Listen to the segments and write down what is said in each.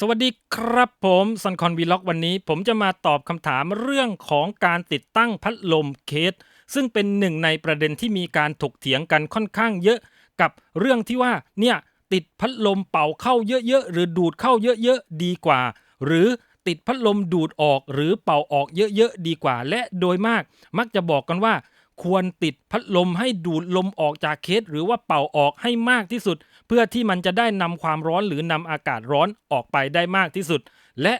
สวัสดีครับผมซันคอนวีล็อกวันนี้ ผมจะมาตอบคำถามเรื่องของการติดตั้งพัดลมเคส ซึ่งเป็นหนึ่งในประเด็นที่มีการถกเถียงกันค่อนข้างเยอะกับเรื่องที่ว่าเนี่ยติดพัดลมเป่าเข้าเยอะๆ หรือดูดเข้าเยอะๆ ดีกว่า หรือติดพัดลมดูดออกหรือเป่าออกเยอะๆ ดีกว่า และโดยมาก มักจะบอกกันว่า ควรติดพัดลมให้ดูดลมออกจากเคส หรือว่าเป่าออกให้มากที่สุด เพื่อที่มันจะได้นำความร้อนหรือนำอากาศร้อนออกไปได้มากที่สุด และ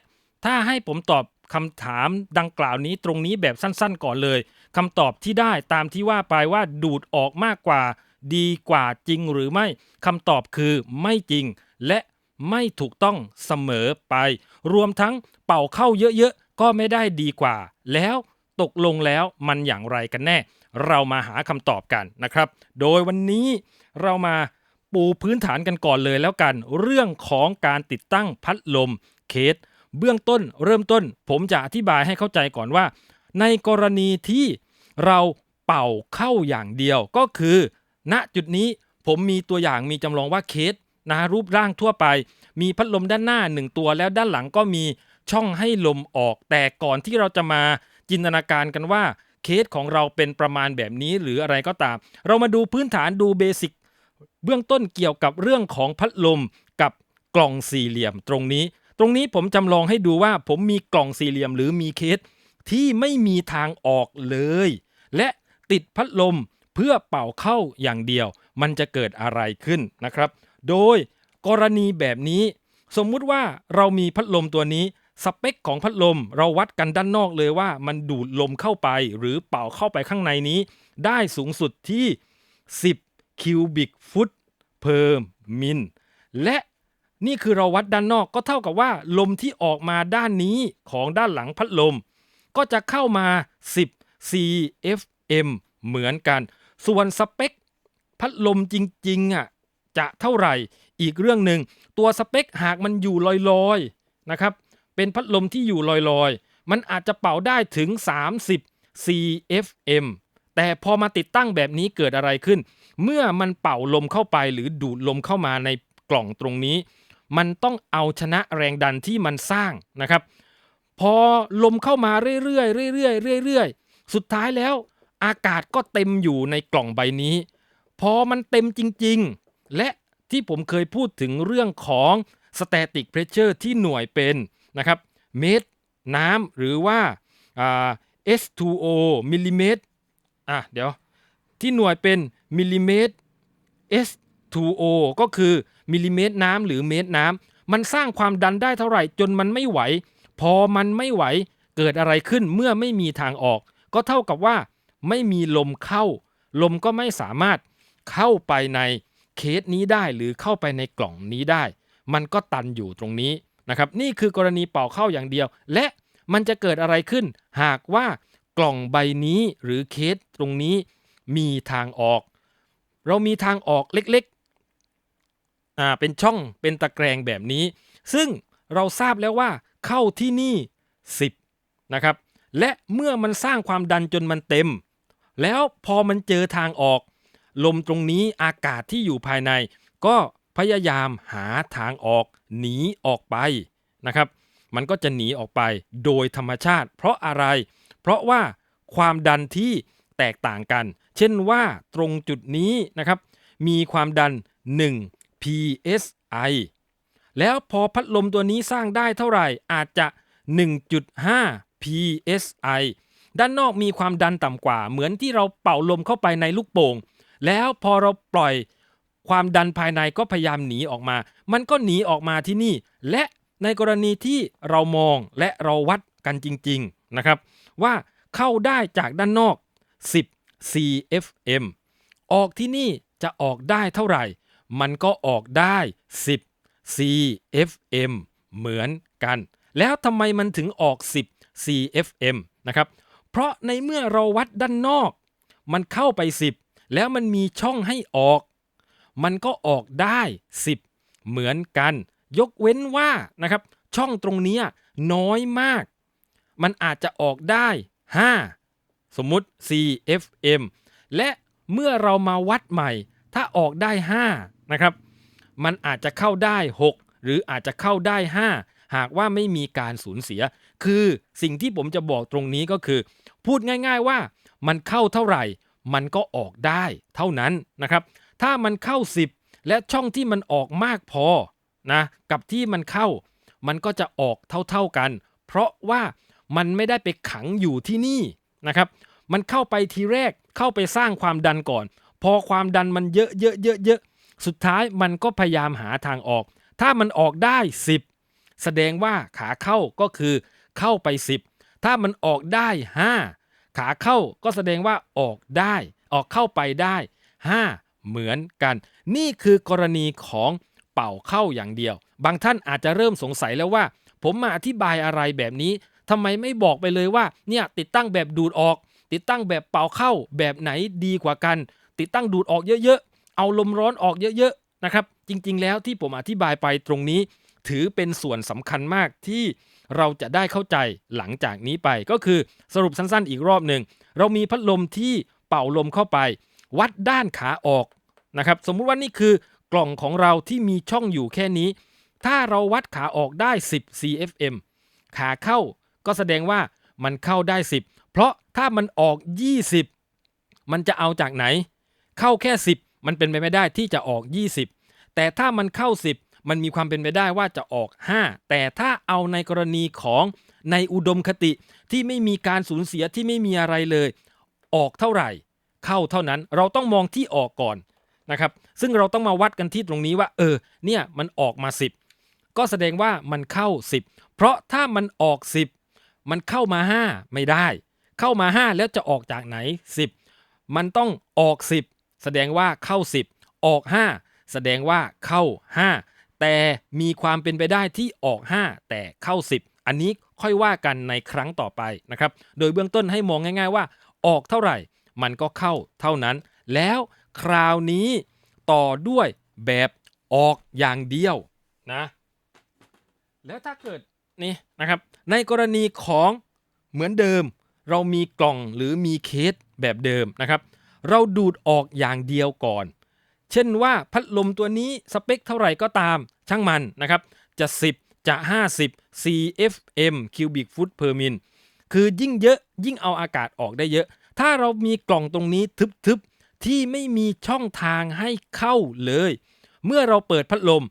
ถ้าให้ผมตอบคำถามดังกล่าวนี้ตรงนี้แบบสั้นๆก่อนเลยคำตอบที่ได้ตามที่ว่าไปว่าดูดออกมากกว่า ดีกว่าจริงหรือไม่คำตอบคือไม่จริง และไม่ถูกต้องเสมอไป รวมทั้งเป่าเข้าเยอะๆ ก็ไม่ได้ดีกว่า แล้วตกลงแล้วมันอย่างไรกันแน่ เรามาหาคำตอบกันนะครับ โดยวันนี้เรามา ปูพื้นฐานกันก่อนเลยแล้วกัน เรื่องของการติดตั้งพัดลมเคส เบื้องต้นเริ่มต้น ผมจะอธิบายให้เข้าใจก่อนว่า ในกรณีที่เราเป่าเข้าอย่างเดียวก็คือ ณจุดนี้ผมมีตัวอย่างมีจำลองว่าเคสนะรูปร่างทั่วไป มีพัดลมด้านหน้าหนึ่งตัวแล้วด้านหลังก็มีช่องให้ลมออก แต่ก่อนที่เราจะมาจินตนาการกันว่าเคสของเราเป็นประมาณแบบนี้หรืออะไรก็ตาม เรามาดูพื้นฐานดูเบสิก เบื้องต้นเกี่ยวกับเรื่องของพัดลมกับกล่องสี่เหลี่ยมตรงนี้ ตรงนี้ผมจำลองให้ดูว่าผมมีกล่องสี่เหลี่ยมหรือมีเคสที่ไม่มีทางออกเลย และติดพัดลมเพื่อเป่าเข้าอย่างเดียว มันจะเกิดอะไรขึ้นนะครับ โดยกรณีแบบนี้ สมมุติว่าเรามีพัดลมตัวนี้ สเปคของพัดลมเราวัดกันด้านนอกเลยว่า มันดูดลมเข้าไปหรือเป่าเข้าไปข้างในนี้ ได้สูงสุดที่ 10 คิวบิกฟุตเพอร์มิลและนี่คือเราวัดด้านนอกก็เท่ากับว่า ลมที่ออกมาด้านนี้ของด้านหลังพัดลม ก็จะเข้ามา 10 CFM เหมือนกัน ส่วนสเปค พัดลมจริงๆอะจะเท่าไหร่อีกเรื่องหนึ่งตัวสเปคหากมันอยู่ลอยๆนะครับเป็นพัดลมที่อยู่ลอยๆ มันอาจจะเป่าได้ถึง 30 CFM แต่พอมาติดตั้งแบบนี้เกิดอะไรขึ้น เมื่อมันเป่าลมเข้าไปหรือดูดลมเข้ามาในกล่องตรงนี้ มันต้องเอาชนะแรงดันที่มันสร้างนะครับ พอลมเข้ามาเรื่อยๆเรื่อยๆเรื่อยๆสุดท้ายแล้ว อากาศก็เต็มอยู่ในกล่องใบนี้ พอมันเต็มจริงๆ และที่ผมเคยพูดถึงเรื่องของ static pressure ที่หน่วยเป็นนะครับเมตรน้ำหรือว่าอ่า S2O มิลลิเมตร อะเดี๋ยว ที่หน่วยเป็นมิลลิเมตร S2O ก็คือมิลลิเมตรน้ำหรือเมตรน้ำมันสร้างความดันได้เท่าไหร่จนมันไม่ไหว พอมันไม่ไหวเกิดอะไรขึ้นเมื่อไม่มีทางออก ก็เท่ากับว่าไม่มีลมเข้า ลมก็ไม่สามารถเข้าไปในเคสนี้ได้หรือเข้าไปในกล่องนี้ได้ มันก็ตันอยู่ตรงนี้นะครับ นี่คือกรณีเป่าเข้าอย่างเดียว และมันจะเกิดอะไรขึ้น หากว่า กล่องใบนี้หรือเคสตรงนี้มีทางออก เรามีทางออกเล็กๆอ่าเป็นช่องเป็นตะแกรงแบบนี้ ซึ่งเราทราบแล้วว่าเข้าที่นี่ 10 นะครับ และเมื่อมันสร้างความดันจนมันเต็ม แล้วพอมันเจอทางออก ลมตรงนี้อากาศที่อยู่ภายใน ก็พยายามหาทางออกหนีออกไปนะครับ มันก็จะหนีออกไปโดยธรรมชาติ เพราะอะไร เพราะว่าความดันที่แตกต่างกัน เช่นว่าตรงจุดนี้นะครับ มีความดัน 1 psi แล้วพอพัดลมตัวนี้สร้างได้เท่าไหร่อาจจะ 1.5 psi ด้านนอกมีความดันต่ำกว่า เหมือนที่เราเป่าลมเข้าไปในลูกโป่ง แล้วพอเราปล่อยความดันภายในก็พยายามหนีออกมา มันก็หนีออกมาที่นี่ และในกรณีที่เรามองและเราวัดกันจริง ๆ นะครับ ว่าเข้าได้จากด้านนอก 10 CFM ออกที่นี่จะออกได้เท่าไหร่ มันก็ออกได้ 10 CFM เหมือนกัน แล้วทำไมมันถึงออก 10 CFM นะครับ เพราะในเมื่อเราวัดด้านนอก มันเข้าไป 10 แล้วมันมีช่องให้ออก มันก็ออกได้ 10 เหมือนกัน ยกเว้นว่านะครับช่องตรงนี้น้อยมาก มันอาจจะออกได้ 5 สมมุติ CFM และเมื่อเรามาวัดใหม่ ถ้าออกได้ 5 นะครับ มันอาจจะเข้าได้หรืออาจจะเข้าได้ 5 หากว่าไม่มีการสูญเสีย คือสิ่งที่ผมจะบอกตรงนี้ก็คือ พูดง่ายๆว่ามันเข้าเท่าไหร่ มันก็ออกได้เท่านั้นนะครับ ถ้ามันเข้า 10 และช่องที่มันออกมากพอนะกับที่มันเข้า มันก็จะออกเท่าๆกัน เพราะว่า มันไม่ได้ไปขังอยู่ที่นี่นะครับมันเข้าไปทีแรกเข้าไปสร้างความดันก่อน พอความดันมันเยอะเยอะเยอะเยอะสุดท้ายมันก็พยายามหาทางออก ถ้ามันออกได้ 10 แสดงว่าขาเข้าก็คือเข้าไป 10 ถ้ามันออกได้ 5 ขาเข้าก็แสดงว่าออกได้ ออกเข้าไปได้ 5 เหมือนกัน นี่คือกรณีของเป่าเข้าอย่างเดียว บางท่านอาจจะเริ่มสงสัยแล้วว่า ผมมาอธิบายอะไรแบบนี้ ทำไมไม่บอกไปเลยว่าเนี่ยติดตั้งแบบดูดออก ติดตั้งแบบเป่าเข้าแบบไหนดีกว่ากัน ติดตั้งดูดออกเยอะๆ เอาลมร้อนออกเยอะๆนะครับ จริงๆ แล้วที่ผมอธิบายไปตรงนี้ ถือเป็นส่วนสำคัญมากที่เราจะได้เข้าใจหลังจากนี้ไปก็คือสรุปสั้นๆ อีกรอบหนึ่งเรามีพัดลมที่เป่าลมเข้าไป วัดด้านขาออกนะครับสมมุติว่านี่คือกล่องของเราที่มีช่องอยู่แค่นี้ ถ้าเราวัดขาออกได้ 10 cfm ขาเข้า ก็แสดงว่ามันเข้าได้ 10 เพราะถ้ามันออก 20 มันจะเอาจากไหน เข้าแค่ 10 มันเป็นไปไม่ได้ที่จะออก 20 แต่ถ้ามันเข้า 10 มันมีความเป็นไปได้ว่าจะออก 5 แต่ถ้าเอาในกรณีของในอุดมคติที่ไม่มีการสูญเสียที่ไม่มีอะไรเลย ออกเท่าไหร่ เข้าเท่านั้นเราต้องมองที่ออกก่อนนะครับซึ่งเราต้องมาวัดกันที่ตรงนี้ว่า เออเนี่ยมันออกมา 10 ก็แสดงว่ามันเข้า 10 เพราะถ้ามันออก 10 มันเข้ามา 5 ไม่ได้ เข้ามา 5 แล้วจะออกจากไหน 10 มันต้องออก 10 แสดงว่าเข้า 10 ออก 5 แสดงว่าเข้า 5 แต่มีความเป็นไปได้ที่ออก 5 แต่เข้า 10 อันนี้ค่อยว่ากันในครั้งต่อไปนะครับ โดยเบื้องต้นให้มองง่าย ๆว่า ออกเท่าไหร่ มันก็เข้าเท่านั้น แล้วคราวนี้ต่อด้วยแบบออกอย่างเดียวนะ แล้วถ้าเกิด นี่นะครับ ในกรณีของเหมือนเดิม เรามีกล่องหรือมีเคสแบบเดิมนะครับ เราดูดออกอย่างเดียวก่อน เช่นว่าพัดลมตัวนี้สเปคเท่าไหร่ก็ตามช่างมันนะครับ จะ 10 จะ 50 CFM cubic foot per min คือยิ่งเยอะยิ่งเอาอากาศออกได้เยอะ ถ้าเรามีกล่องตรงนี้ทึบๆที่ไม่มีช่องทางให้เข้าเลย เมื่อเราเปิดพัดลม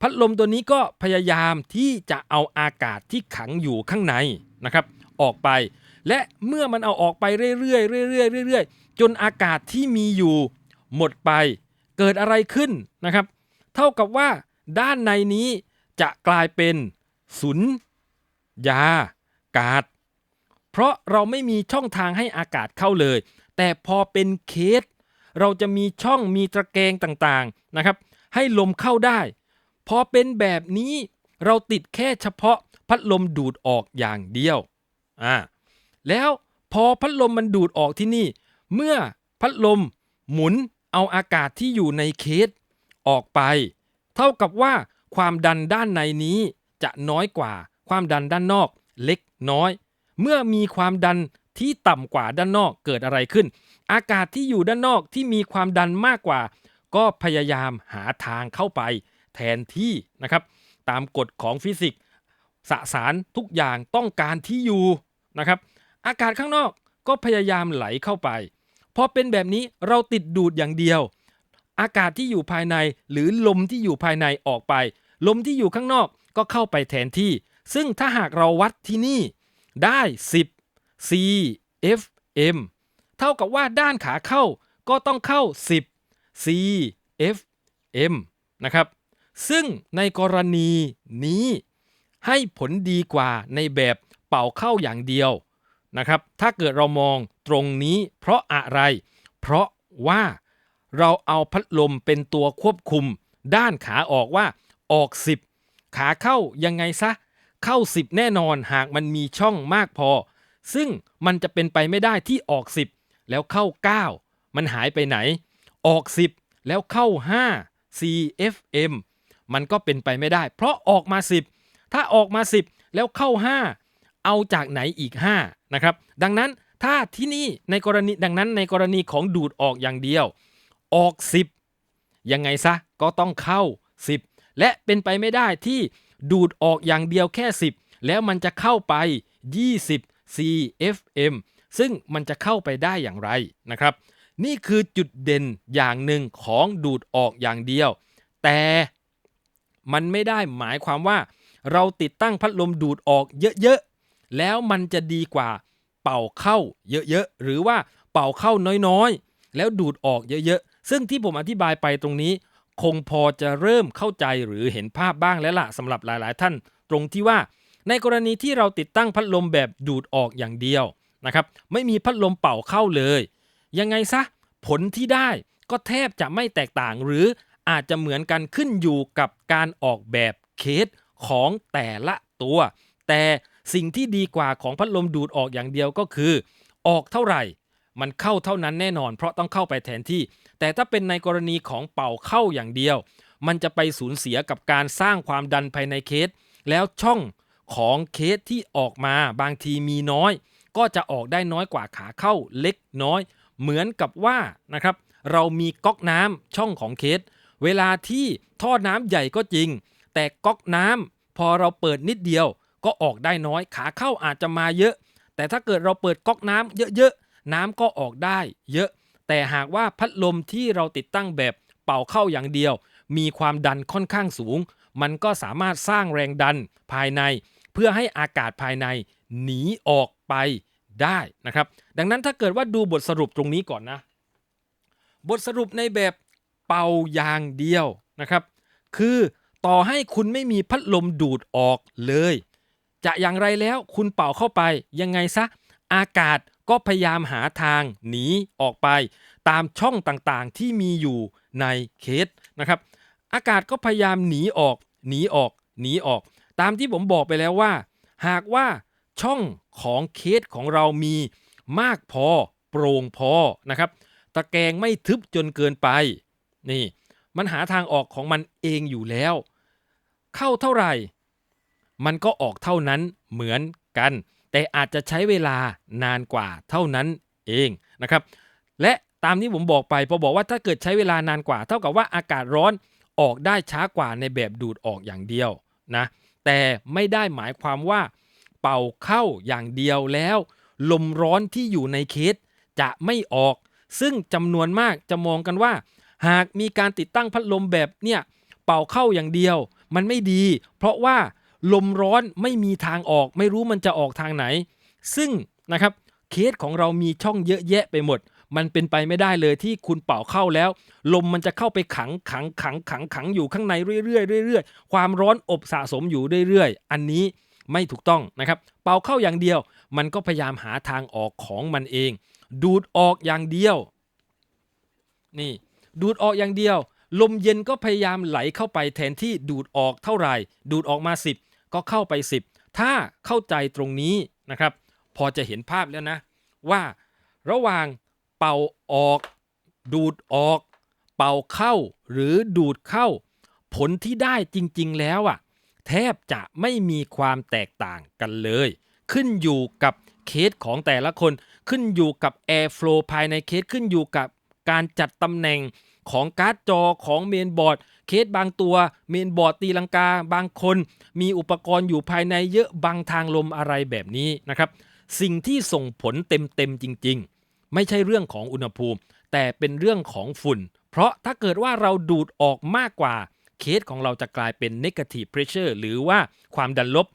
พัดลมตัวนี้ก็พยายามที่จะเอาอากาศที่ขังอยู่ข้างในนะครับ ออกไป และเมื่อมันเอาออกไปเรื่อยๆเรื่อยๆเรื่อยๆจนอากาศที่มีอยู่หมดไป เกิดอะไรขึ้นนะครับ เท่ากับว่าด้านในนี้จะกลายเป็นสุญยากาศ เพราะเราไม่มีช่องทางให้อากาศเข้าเลย แต่พอเป็นเคส เราจะมีช่องมีตะแกรงต่างๆนะครับ ให้ลมเข้าได้ พอเป็นแบบนี้เราติดแค่เฉพาะพัดลมดูดออกอย่างเดียวอ่าแล้วพอพัดลมมันดูดออกที่นี่ เมื่อพัดลมหมุนเอาอากาศที่อยู่ในเคสออกไป เท่ากับว่าความดันด้านในนี้จะน้อยกว่าความดันด้านนอกเล็กน้อย เมื่อมีความดันที่ต่ำกว่าด้านนอกเกิดอะไรขึ้น อากาศที่อยู่ด้านนอกที่มีความดันมากกว่า ก็พยายามหาทางเข้าไป แทนที่นะครับ ตามกฎของฟิสิกส์สสารทุกอย่างต้องการที่อยู่นะครับ อากาศข้างนอกก็พยายามไหลเข้าไปพอเป็นแบบนี้เราติดดูดอย่างเดียว อากาศที่อยู่ภายในหรือลมที่อยู่ภายในออกไป ลมที่อยู่ข้างนอกก็เข้าไปแทนที่ ซึ่งถ้าหากเราวัดที่นี่ได้ 10 CFM เท่ากับว่าด้านขาเข้าก็ต้องเข้า 10 CFM นะครับ ซึ่งในกรณีนี้ให้ผลดีกว่าในแบบเป่าเข้าอย่างเดียวนะครับ ถ้าเกิดเรามองตรงนี้เพราะอะไร เพราะว่าเราเอาพัดลมเป็นตัวควบคุม ด้านขาออกว่าออก 10 ขาเข้ายังไงซะ เข้า 10 แน่นอนหากมันมีช่องมากพอ ซึ่งมันจะเป็นไปไม่ได้ที่ออก 10 แล้วเข้า 9 มันหายไปไหน ออก 10 แล้วเข้า 5 CFM มันก็เป็นไปไม่ได้ เพราะออกมา 10 ถ้าออกมา 10 แล้วเข้า 5 เอาจากไหนอีก5นะครับดังนั้นถ้าที่นี่ในกรณีดังนั้นในกรณีของดูดออกอย่างเดียว ออก 10 ยังไงซะก็ต้องเข้า 10 และเป็นไปไม่ได้ที่ดูดออกอย่างเดียวแค่ 10 แล้วมันจะเข้าไป 20 CFM ซึ่งมันจะเข้าไปได้อย่างไรนะครับ นี่คือจุดเด่นอย่างหนึ่งของดูดออกอย่างเดียว แต่ มันไม่ได้หมายความว่า เราติดตั้งพัดลมดูดออกเยอะๆ แล้วมันจะดีกว่าเป่าเข้าเยอะๆ หรือว่าเป่าเข้าน้อยๆ แล้วดูดออกเยอะๆ ซึ่งที่ผมอธิบายไปตรงนี้ คงพอจะเริ่มเข้าใจหรือเห็นภาพบ้างแล้วล่ะสำหรับหลายๆ ท่าน ตรงที่ว่า ในกรณีที่เราติดตั้งพัดลมแบบดูดออกอย่างเดียวนะครับ ไม่มีพัดลมเป่าเข้าเลย ยังไงซะผลที่ได้ก็แทบจะไม่แตกต่างหรือ อาจจะเหมือนกันขึ้นอยู่กับการออกแบบเคสของแต่ละตัว แต่สิ่งที่ดีกว่าของพัดลมดูดออกอย่างเดียวก็คือ ออกเท่าไหร่ มันเข้าเท่านั้นแน่นอน เพราะต้องเข้าไปแทนที่ แต่ถ้าเป็นในกรณีของเป่าเข้าอย่างเดียว มันจะไปสูญเสียกับการสร้างความดันภายในเคส แล้วช่องของเคสที่ออกมาบางทีมีน้อย ก็จะออกได้น้อยกว่าขาเข้าเล็กน้อย เหมือนกับว่านะครับเรามีก๊อกน้ำช่องของเคส เวลาที่ท่อน้ำใหญ่ก็จริง แต่ก๊อกน้ำพอเราเปิดนิดเดียว ก็ออกได้น้อยขาเข้าอาจจะมาเยอะ แต่ถ้าเกิดเราเปิดก๊อกน้ำเยอะๆน้ำก็ออกได้เยอะ แต่หากว่าพัดลมที่เราติดตั้งแบบเป่าเข้าอย่างเดียว มีความดันค่อนข้างสูง มันก็สามารถสร้างแรงดันภายใน เพื่อให้อากาศภายในหนีออกไปได้นะครับ ดังนั้นถ้าเกิดว่าดูบทสรุปตรงนี้ก่อนนะ บทสรุปในแบบ เป่าอย่างเดียวนะครับ คือต่อให้คุณไม่มีพัดลมดูดออกเลย จะอย่างไรแล้วคุณเป่าเข้าไปยังไงซะอากาศก็พยายามหาทางหนีออกไป ตามช่องต่างๆที่มีอยู่ในเคสนะครับ อากาศก็พยายามหนีออกหนีออกหนีออก ตามที่ผมบอกไปแล้วว่า หากว่าช่องของเคสของเรามีมากพอโปร่งพอนะครับ ตะแกรงไม่ทึบจนเกินไป นี่มันหาทางออกของมันเองอยู่แล้ว เข้าเท่าไหร่ มันก็ออกเท่านั้นเหมือนกัน แต่อาจจะใช้เวลานานกว่าเท่านั้นเองนะครับ และตามที่ผมบอกไปพอบอกว่าถ้าเกิดใช้เวลานานกว่า เท่ากับว่าอากาศร้อนออกได้ช้ากว่าในแบบดูดออกอย่างเดียวนะแต่ไม่ได้หมายความว่า เป่าเข้าอย่างเดียวแล้ว ลมร้อนที่อยู่ในเคสจะไม่ออก ซึ่งจำนวนมากจะมองกันว่า หากมีการติดตั้งพัดลมแบบเนี่ยเป่าเข้าอย่างเดียว มันไม่ดี เพราะว่าลมร้อนไม่มีทางออก ไม่รู้มันจะออกทางไหน ซึ่งนะครับเคสของเรามีช่องเยอะแยะไปหมด มันเป็นไปไม่ได้เลยที่คุณเป่าเข้าแล้ว ลมมันจะเข้าไปขังขังขังขังขังอยู่ข้างในเรื่อยๆเรื่อยๆความร้อนอบสะสมอยู่เรื่อยๆ อันนี้ไม่ถูกต้องนะครับ เป่าเข้าอย่างเดียว มันก็พยายามหาทางออกของมันเอง ดูดออกอย่างเดียว นี่ ดูดออกอย่างเดียว ลมเย็นก็พยายามไหลเข้าไปแทนที่ดูดออกเท่าไหร่ ดูดออกมา 10 ก็เข้าไป 10 ถ้าเข้าใจตรงนี้นะครับ พอจะเห็นภาพแล้วนะ ว่าระหว่างเป่าออก ดูดออก เป่าเข้าหรือดูดเข้า ผลที่ได้จริง ๆ แล้วอะแทบจะไม่มีความแตกต่างกันเลย ขึ้นอยู่กับเคสของแต่ละคน ขึ้นอยู่กับ Air Flow ภายในเคสขึ้นอยู่กับการจัดตำแหน่ง ของการ์ดจอของเมนบอร์ด เคสบางตัวเมนบอร์ดตีลังกาบางคน มีอุปกรณ์อยู่ภายในเยอะบางทางลมอะไรแบบนี้นะครับ สิ่งที่ส่งผลเต็มๆจริง ๆ ไม่ใช่เรื่องของอุณหภูมิ แต่เป็นเรื่องของฝุ่น เพราะถ้าเกิดว่าเราดูดออกมากกว่าเคสของเราจะกลายเป็น negative pressure หรือว่าความดันลบ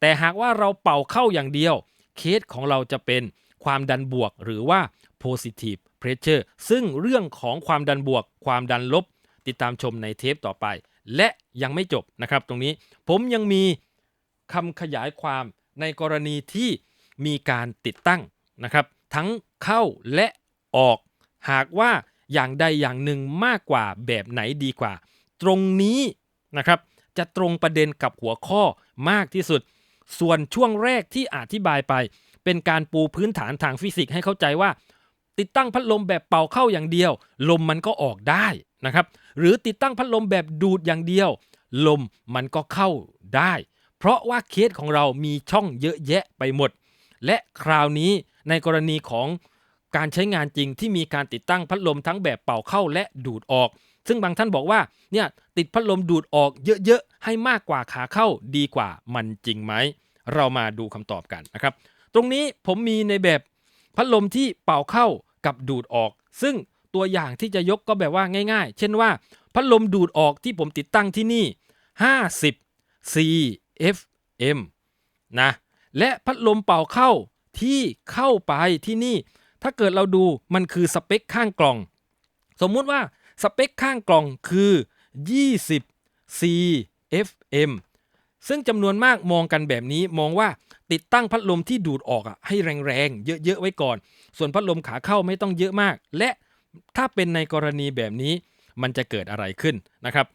แต่หากว่าเราเป่าเข้าอย่างเดียว เคสของเราจะเป็นความดันบวกหรือว่า positive pressure ซึ่งเรื่องของความดันบวก ความดันลบ ติดตามชมในเทปต่อไป และยังไม่จบนะครับ ตรงนี้ผมยังมีคำขยายความในกรณีที่มีการติดตั้งนะครับ ทั้งเข้าและออก หากว่าอย่างใดอย่างหนึ่งมากกว่าแบบไหนดีกว่า ตรงนี้นะครับจะตรงประเด็นกับหัวข้อมากที่สุด ส่วนช่วงแรกที่อธิบายไป เป็นการปูพื้นฐานทางฟิสิกส์ให้เข้าใจว่า ติดตั้งพัดลมแบบเป่าเข้าอย่างเดียว ลมมันก็ออกได้นะครับ หรือติดตั้งพัดลมแบบดูดอย่างเดียว ลมมันก็เข้าได้ เพราะว่าเคสของเรามีช่องเยอะแยะไปหมด และคราวนี้ในกรณีของการใช้งานจริงที่มีการติดตั้งพัดลมทั้งแบบเป่าเข้าและดูดออก ซึ่งบางท่านบอกว่าเนี่ยติดพัดลมดูดออกเยอะๆให้มากกว่าขาเข้าดีกว่ามันจริงไหมเรามาดูคำตอบกันนะครับ ตรงนี้ผมมีในแบบพัดลมที่เป่าเข้า กับดูดออก ซึ่งตัวอย่างที่จะยกก็แบบว่าง่ายๆ เช่นว่า พัดลมดูดออกที่ผมติดตั้งที่นี่ 50 CFM นะและพัดลมเป่าเข้าที่เข้าไปที่นี่ ถ้าเกิดเราดูมันคือสเปคข้างกล่อง สมมุติว่าสเปคข้างกล่องคือ 20 CFM ซึ่งจำนวนมากมองกันแบบนี้มองว่าติดตั้งพัดลมที่ดูดออกอะให้แรงๆ เยอะๆ ไว้ก่อน ส่วนพัดลมขาเข้าไม่ต้องเยอะมาก และถ้าเป็นในกรณีแบบนี้มันจะเกิดอะไรขึ้นนะครับ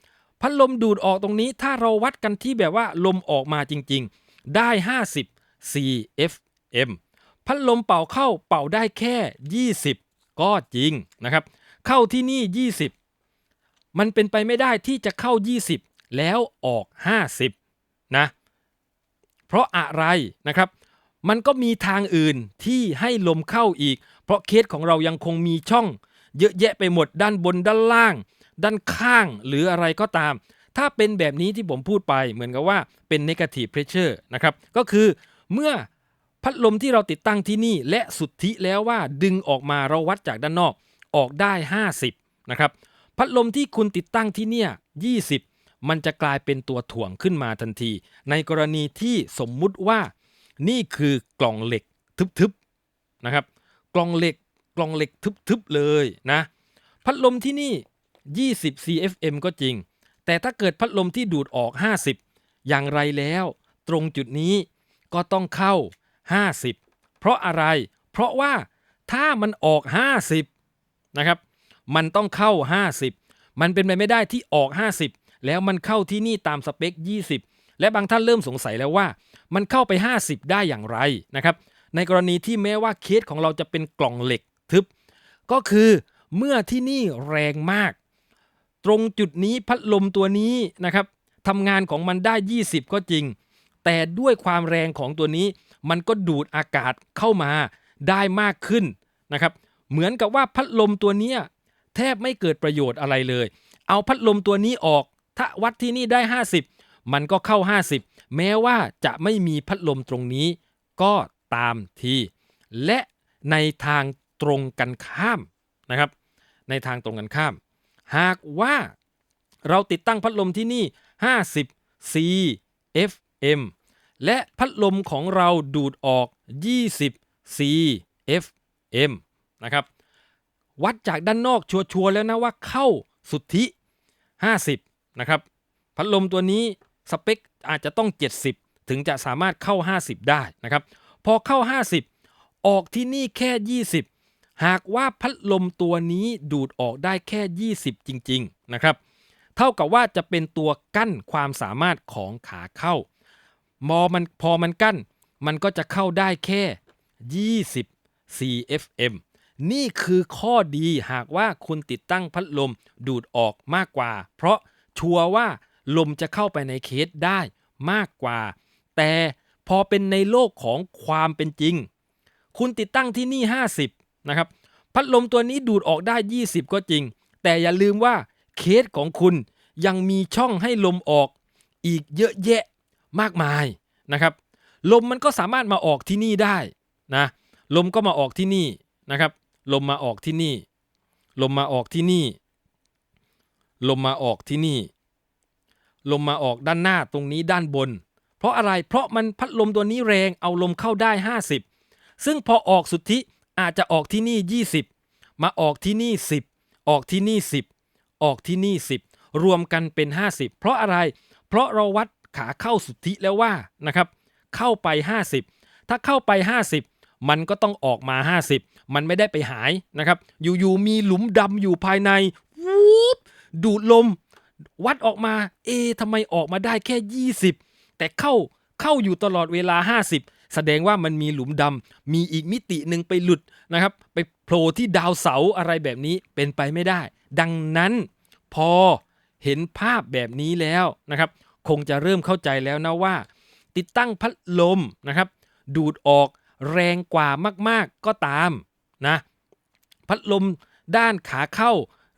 พัดลมดูดออกตรงนี้ถ้าเราวัดกันที่แบบว่าลมออกมาจริงๆ ได้ 50 CFM พัดลมเป่าเข้าเป่าได้แค่ 20 ก็จริงนะครับ เข้าที่นี่ 20 มันเป็นไปไม่ได้ที่จะเข้า 20 แล้วออก 50 นะ เพราะอะไรนะครับ มันก็มีทางอื่นที่ให้ลมเข้าอีก เพราะเคสของเรายังคงมีช่อง เยอะแยะไปหมดด้านบนด้านล่าง ด้านข้างหรืออะไรก็ตาม ถ้าเป็นแบบนี้ที่ผมพูดไปเหมือนกับว่าเป็น negative pressure นะครับ ก็คือเมื่อพัดลมที่เราติดตั้งที่นี่และสุทธิแล้วว่าดึงออกมาเราวัดจากด้านนอกออกได้ 50 นะครับ พัดลมที่คุณติดตั้งที่เนี่ย 20 มันจะกลายเป็นตัวถ่วงขึ้นมาทันที ในกรณีที่สมมุติว่า นี่คือกล่องเหล็กทึบๆนะครับ กล่องเหล็กกล่องเหล็กทึบๆเลยนะ พัดลมที่นี่ 20 CFM ก็จริง แต่ถ้าเกิดพัดลมที่ดูดออก 50 อย่างไรแล้ว ตรงจุดนี้ก็ต้องเข้า 50 เพราะอะไร เพราะว่าถ้ามันออก 50 นะครับ มันต้องเข้า 50 มันเป็นไปไม่ได้ที่ออก 50 แล้วมันเข้าที่นี่ตามสเปค 20 และบางท่านเริ่มสงสัยแล้วว่า มันเข้าไป 50 ได้อย่างไรนะครับ ในกรณีที่แม้ว่าเคสของเราจะเป็นกล่องเหล็กทึบ ก็คือเมื่อที่นี่แรงมาก ตรงจุดนี้พัดลมตัวนี้นะครับทำงานของมันได้ 20 ก็จริง แต่ด้วยความแรงของตัวนี้ มันก็ดูดอากาศเข้ามาได้มากขึ้นนะครับ เหมือนกับว่าพัดลมตัวเนี้ยแทบไม่เกิดประโยชน์อะไรเลย เอาพัดลมตัวนี้ออก ถ้าวัดที่นี่ได้ 50 มันก็เข้า 50 แม้ว่าจะไม่มีพัดลมตรงนี้ก็ตามที และในทางตรงกันข้ามนะครับ ในทางตรงกันข้าม หากว่าเราติดตั้งพัดลมที่นี่ 50 CFM และพัดลมของเราดูดออก 20 CFM นะครับ วัดจากด้านนอกชัวร์ๆแล้วนะว่าเข้าสุทธิ 50 นะครับ พัดลมตัวนี้ สเปคอาจจะต้อง 70 ถึงจะสามารถเข้า 50 ได้นะครับพอเข้า 50 ออกที่นี่แค่ 20 หากว่าพัดลมตัวนี้ดูดออกได้แค่ 20 จริงๆนะครับเท่ากับว่าจะเป็นตัวกั้นความสามารถของขาเข้ามอมันพอมันกั้น มันก็จะเข้าได้แค่ 20 CFM นี่คือข้อดีหากว่าคุณติดตั้งพัดลมดูดออกมากกว่า เพราะชัวร์ว่า ลมจะเข้าไปในเคสได้มากกว่า แต่พอเป็นในโลกของความเป็นจริง คุณติดตั้งที่นี่ 50 นะครับ พัดลมตัวนี้ดูดออกได้ 20 ก็จริง แต่อย่าลืมว่าเคสของคุณยังมีช่องให้ลมออกอีกเยอะแยะมากมายนะครับ ลมมันก็สามารถมาออกที่นี่ได้นะลมก็มาออกที่นี่นะครับ ลมมาออกที่นี่ ลมมาออกที่นี่ ลมมาออกที่นี่ ลมมาออกด้านหน้าตรงนี้ด้านบน เพราะอะไรเพราะมันพัดลมตัวนี้แรงเอาลมเข้าได้ 50 ซึ่งพอออกสุทธิอาจจะออกที่นี่ 20 มาออกที่นี่ 10 ออกที่นี่ 10 ออกที่นี่ 10 รวมกันเป็น 50 เพราะอะไร เพราะเราวัดขาเข้าสุทธิแล้วว่านะครับ เข้าไป 50 ถ้าเข้าไป 50 มันก็ต้องออกมา 50 มันไม่ได้ไปหายนะครับ อยู่ๆมีหลุมดำอยู่ภายในวูบดูดลม วัดออกมา เอะทำไมออกมาได้แค่ 20 แต่เข้าเข้าอยู่ตลอดเวลา 50 แสดงว่ามันมีหลุมดำมีอีกมิติหนึ่งไปหลุดนะครับ ไปโผล่ที่ดาวเสาอะไรแบบนี้เป็นไปไม่ได้ ดังนั้นพอเห็นภาพแบบนี้แล้วนะครับ คงจะเริ่มเข้าใจแล้วนะว่า ติดตั้งพัดลมนะครับ ดูดออกแรงกว่ามากๆก็ตามนะพัดลมด้านขาเข้า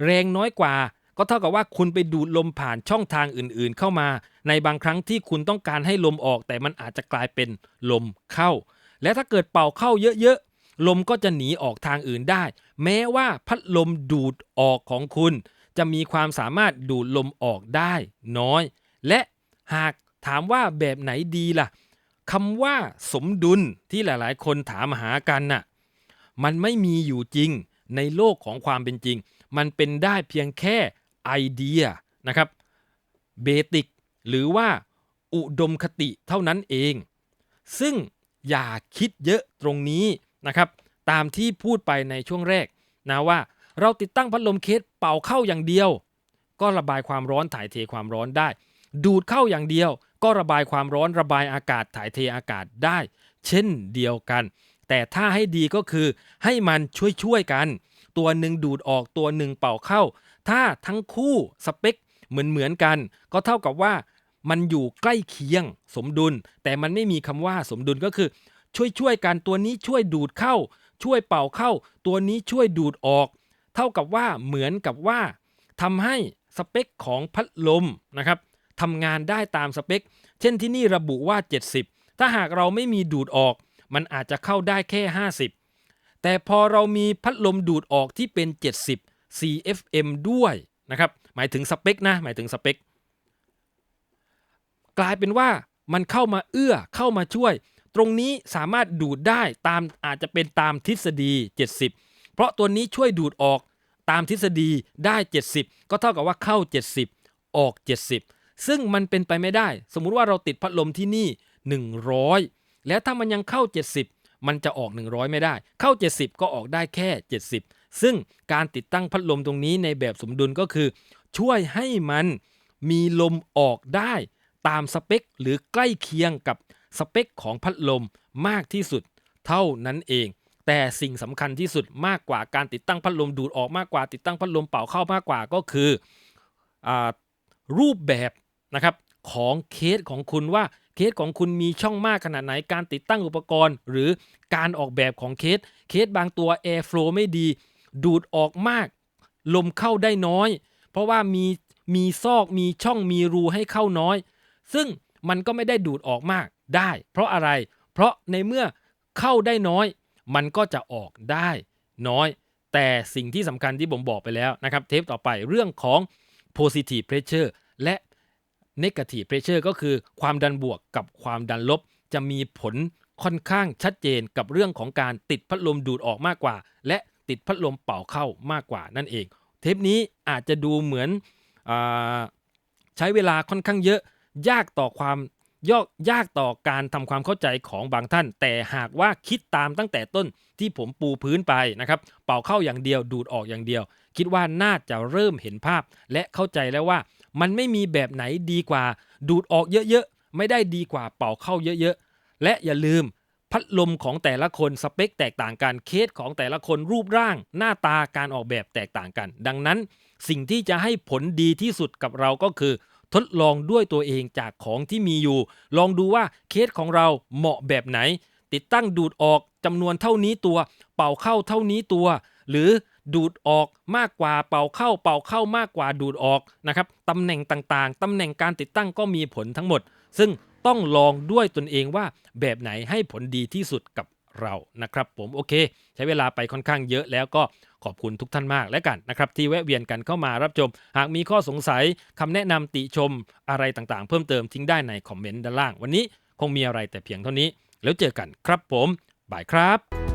แรงน้อยกว่า ก็เท่ากับว่าคุณไปดูดลมผ่านช่องทางอื่นๆ เข้ามา ในบางครั้งที่คุณต้องการให้ลมออก แต่มันอาจจะกลายเป็นลมเข้า และถ้าเกิดเป่าเข้าเยอะๆลมก็จะหนีออกทางอื่นได้ แม้ว่าพัดลมดูดออกของคุณ จะมีความสามารถดูดลมออกได้น้อย และหากถามว่าแบบไหนดีล่ะคำว่าสมดุลที่หลายๆ คนถามหากันน่ะมันไม่มีอยู่จริงในโลกของความเป็นจริง มันเป็นได้เพียงแค่ ไอเดียนะครับเบติกหรือว่าอุดมคติเท่านั้นเอง ซึ่งอย่าคิดเยอะตรงนี้นะครับ ตามที่พูดไปในช่วงแรกนะว่าเราติดตั้งพัดลมเคสเป่าเข้าอย่างเดียว ก็ระบายความร้อนถ่ายเทความร้อนได้ ดูดเข้าอย่างเดียว ก็ระบายความร้อนระบายอากาศถ่ายเทอากาศได้ เช่นเดียวกัน แต่ถ้าให้ดีก็คือให้มันช่วยๆกัน ตัวหนึ่งดูดออกตัวหนึ่งเป่าเข้า ถ้าทั้งคู่สเปคเหมือนเหมือนๆกัน ก็เท่ากับว่ามันอยู่ใกล้เคียงสมดุล แต่มันไม่มีคำว่าสมดุลก็คือ ช่วยๆกันตัวนี้ช่วยดูดเข้า ช่วยเป่าเข้า ตัวนี้ช่วยดูดออก เท่ากับว่าเหมือนกับว่าทำให้สเปคของพัดลมนะครับทำงานได้ตามสเปค เช่นที่นี่ระบุว่า 70 ถ้าหากเราไม่มีดูดออก มันอาจจะเข้าได้แค่ 50 แต่พอเรามีพัดลมดูดออกที่เป็น 70 CFM ด้วยนะครับ หมายถึงสเปคนะ หมายถึงสเปค กลายเป็นว่ามันเข้ามาเอื้อเข้ามาช่วย ตรงนี้สามารถดูดได้ตามอาจจะเป็นตามทฤษฎี 70 เพราะตัวนี้ช่วยดูดออกตามทฤษฎีได้ 70 ก็เท่ากับว่าเข้า 70 ออก 70 ซึ่งมันเป็นไปไม่ได้ สมมุติว่าเราติดพัดลมที่นี่ 100 แล้วถ้ามันยังเข้า 70 มันจะออก 100 ไม่ได้ เข้า 70 ก็ออกได้แค่ 70 ซึ่งการติดตั้งพัดลมตรงนี้ในแบบสมดุลก็คือ ช่วยให้มันมีลมออกได้ตามสเปคหรือใกล้เคียงกับสเปคของพัดลมมากที่สุดเท่านั้นเอง แต่สิ่งสำคัญที่สุดมากกว่าการติดตั้งพัดลมดูดออกมากกว่าติดตั้งพัดลมเป่าเข้ามากกว่าก็คืออรูปแบบนะครับของเคสของคุณว่าเคสของคุณมีช่องมากขนาดไหนการติดตั้งอุปกรณ์ หรือการออกแบบของเคสเคสบางตัว air flow ไม่ดี ดูดออกมาก ลมเข้าได้น้อย เพราะว่ามีมีซอกมีช่องมีรูให้เข้าน้อย ซึ่งมันก็ไม่ได้ดูดออกมากได้ เพราะอะไร เพราะในเมื่อเข้าได้น้อย มันก็จะออกได้น้อย แต่สิ่งที่สำคัญที่ผมบอกไปแล้วนะครับ เทปต่อไปเรื่องของ positive pressure และ negative pressure ก็คือความดันบวกกับความดันลบ จะมีผลค่อนข้างชัดเจนกับเรื่องของการติดพัดลมดูดออกมากกว่า และ ติดพัดลมเป่าเข้ามากกว่านั่นเอง เทปนี้อาจจะดูเหมือนอใช้เวลาค่อนข้างเยอะ ยากต่อความยากยากต่อการทำความเข้าใจของบางท่าน แต่หากว่าคิดตามตั้งแต่ต้นที่ผมปูพื้นไปนะครับ เป่าเข้าอย่างเดียวดูดออกอย่างเดียว คิดว่าน่าจะเริ่มเห็นภาพ และเข้าใจแล้วว่า มันไม่มีแบบไหนดีกว่า ดูดออกเยอะๆไม่ได้ดีกว่าเป่าเข้าเยอะๆและอย่าลืม พัดลมของแต่ละคนสเปค แตกต่างกันเคสของแต่ละคนรูปร่าง หน้าตาการออกแบบแตกต่างกัน ดังนั้น สิ่งที่จะให้ผลดีที่สุดกับเราก็คือ ทดลองด้วยตัวเองจากของที่มีอยู่ ลองดูว่าเคสของเราเหมาะแบบไหน ติดตั้งดูดออกจำนวนเท่านี้ตัว เป่าเข้าเท่านี้ตัว หรือดูดออกมากกว่าเป่าเข้าเป่าเข้ามากกว่าดูดออกนะครับตำแหน่งต่างๆตำแหน่งการติดตั้งก็มีผลทั้งหมด ซึ่ง ต้องลองด้วยตนเองว่าแบบไหนให้ผลดีที่สุดกับเรานะครับ ผมโอเค ใช้เวลาไปค่อนข้างเยอะแล้วก็ขอบคุณทุกท่านมากแล้วกันนะครับ ที่แวะเวียนกันเข้ามารับชม หากมีข้อสงสัยคำแนะนำติชมอะไรต่างๆ เพิ่มเติมทิ้งได้ในคอมเมนต์ด้านล่าง วันนี้คงมีอะไรแต่เพียงเท่านี้ แล้วเจอกันครับผมบายครับ